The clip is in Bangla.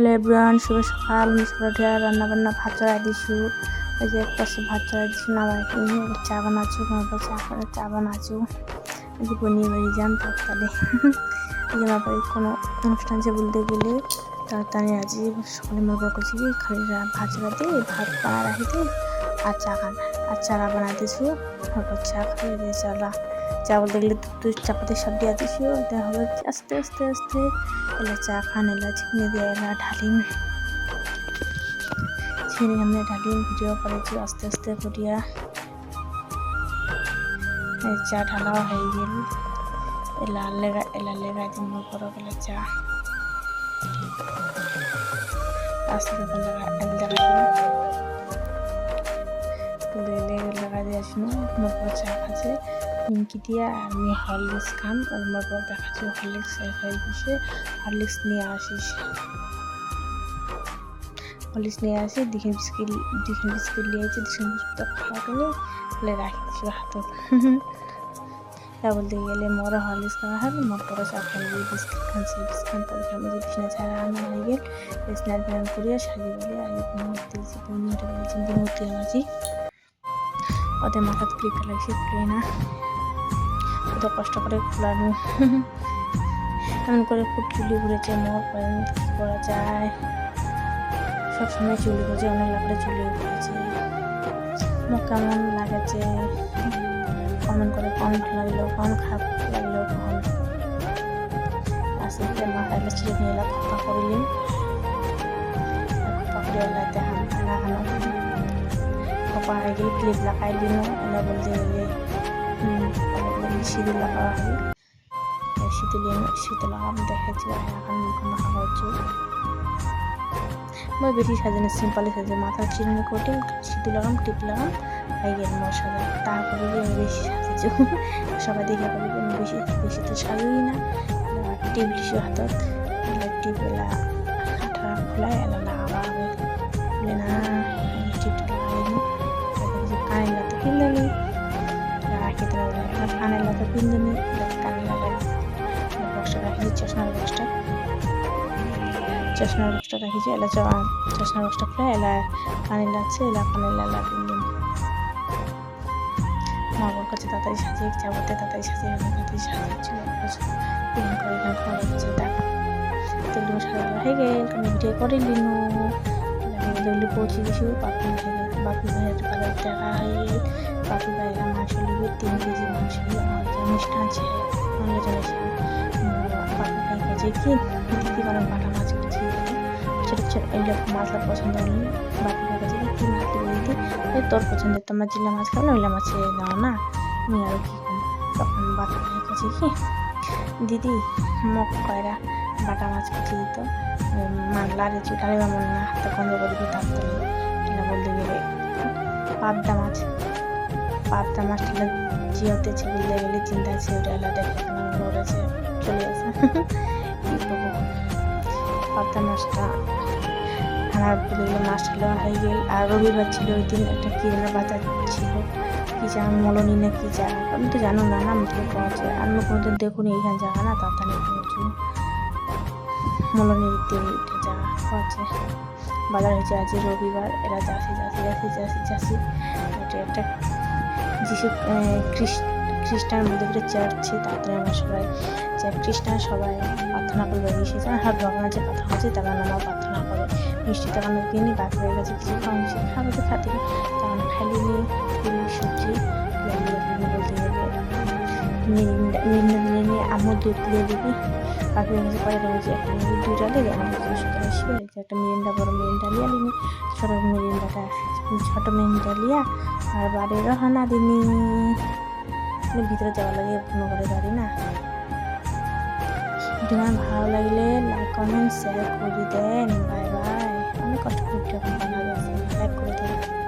হ্যালো এভরিওয়ান শুভ সকাল মিসপ্রডিয়া রান্না বান্না ভাত চড়াই দিছু। এই যে এক পাশে ভাত চড়াই দিছু না চা বানাচ্ছু, কোনো চা করে চা বানাচ্ছু। এই যে বনিয়ে বাড়ি যান তাড়াতাড়ি। এই যে আমার কোনো অনুষ্ঠান আছে বলতে গেলে, তাড়াতাড়ি আজ সকালে মনে করে করছি কি খালি ভাত ভাত চড়াতে ভাত বানা রাখিতে আর চা খান আর চারা বানাই দিছু, তারপর চা খাই দিয়ে চালা চা বলতে গেলে দুধ চাপাতি সব দিয়া দিছু এটা হবে আস্তে আস্তে আস্তে। এলা চা খান, এলা চিনি দিয়ে, এলা ঢালিম চিনি আমরা ঢালিম ভিডিও করেছি, আস্তে আস্তে করিয়া। চা ঢালাও হয়ে গেল। এলা লেগা এলা লেগাই দিম উপর এলা চা। আস্তে আস্তে লেগা লেগাই দিম লাগাই দিয়ে চা খাচ্ছে। নিমকি দিয়া আমি হরলিক্স খাম। আর মোর পর দেখাচ্ছি হরলিক্স হয়ে গেছে। হরলিক্স নিয়ে আসিস হরলিক্স নিয়ে আসি দিঘিন বিস্কিট দিঘিন বিস্কিট নিয়ে আসি দিঘিন বিস্কুট খাওয়া করে বলে রাখি দিছি হাতত তা বলতে গেলে মোর হরলিক্স খাওয়া হবে, মোর পরে চা খাইবি বিস্কিট খাচ্ছি, বিস্কিট পরে খাবি যে বিছনা ছাড়া আনা হয়ে গেল, স্নান ফ্যান করিয়া সাজিয়ে বলে দিয়েছি পনেরোটা বলেছি ঘুমোতে আমাছি ওদের মাথা ক্লিপটা লাগছে খুলে কত কষ্ট করে খোলানো এমন করে খুব চুলি ঘুরেছে মোর কি করা যায়। সবসময় চুলি ঘুরেছে অনেক লাকড়ে চুলি ঘুরেছে মোক কেমন লাগেছে কমেন্ট করে কম লাগল, কম খারাপ লাগল, কম। আসলে মাথাটা ছিঁড়ে নিয়ে এলাম খপা করিলাম খপা করে ক্লিপ লাগাই দিল এলা বলতে হয় সিঁদুর সিঁদুর লাগাম দেখেছি এখন মুখ মাখা হচ্ছে মই বেশি সাজে না সিম্পলি সাজে মাথা চিরুনি কোটিম সিঁদুর লাগাম টিপ লাগাম হয়ে গেল মোর সাজা তারপরে আমি বেশি সাজেছি সবাই দেখে পারি আমি বেশি বেশি তো সাজুই না টিপ লিসু হাতত টিপ এলা আঠা খোলাই এলা লাগাবা হবে চশমার বক্সটা চশমার বক্সটা রাখিছি, এলা চশমার বক্সটা খুলে এলা কানে লাগছে, এলা কানে লাগা কিনলাম মা বাবার কাছে তাড়াতাড়ি সাজিয়ে যাবতে তাড়াতাড়ি সাজিয়ে তাড়াতাড়ি সাজিয়েছিল এরকম করে এরকম ঘরে কাছে দেখা তো লিমু সাজানো হয়ে গেল আমি করে পৌঁছে ভাইয়ের কালার দেখা ভাইয়েরা মাংস তিন কেজি মাংস আছে কি দিদি কারণ বাটা মাছ কুচিয়ে দিল ছোটো ছোটো এগুলো মাছটা পছন্দ হলো বাপি ভাই কাছে কি মাছ দেবে দিদি ওই তোর পছন্দের তোমার জিলা মাছ না ওইলা মাছে নাও না। আমি আর কি তখন বাপি ভাই কাছে কি? দিদি মোক কয়রা বাটা মাছ কুচিয়ে দিত। মানলা রে চুটারে মন না করে দিতে তাড়াতাড়ি এটা বলতে গেলে পাবদা মাছ। পাবদা মাছটা জিওতে বলতে গেলে চিন্তা আছে, ওটা লড়েছে চলে আসে পাবদা মাছটা আমার বলে গেলে মাছটা হয়ে গেল আর রবিবার ছিল ওই দিন একটা কিরণা বাজার ছিল, কি জানো মলনি না কি জায়গা আমি তো জানো না, নাম থেকে পাওয়া যায় আমি কোনোদিন দেখুন এইখান জায়গা না তাড়াতাড়ি পৌঁছু মলনির জায়গা পাওয়া যায় বাজার হয়েছে আজ রবিবার, এরা যাসি যাসি যাসি যাসি যাসি এটা একটা যিশু খ্রিস্টান বলতে গেলে চার্চে তাড়াতাড়ি আমরা সবাই যে খ্রিস্টান সবাই প্রার্থনা করে বেরিয়ে এসেছে আর ভগবানের যে কথা হচ্ছে তারা নামা প্রার্থনা করে মিষ্টি তখন কিনি বাকি হয়ে গেছে, কিছু খাওয়া মিষ্টি খাবে তো খাতে তখন খালি নিয়ে পুরি সবজি বলতে মিরিন্ডা দিলে নিয়ে আমুল দুধ দিয়ে দিবি। হয়ে পরে রয়েছে একটা দুইটা লেগে আমার শুয়ে একটা মিরিন্ডা বড় মিরিন্ডা লিয়া নিনি ছোটো ছোটো মিরিন্ডা লিয়া আর বাড়ি রহানা দিনি ভিতরে যাওয়া লাগে কোনো করে বাড়ি না। তোমার ভালো লাগলে লাইক কমেন্ট শেয়ার করে দেন বাই। বাই অনেক কষ্ট করে ভিডিও বানানো লাইক করে দেন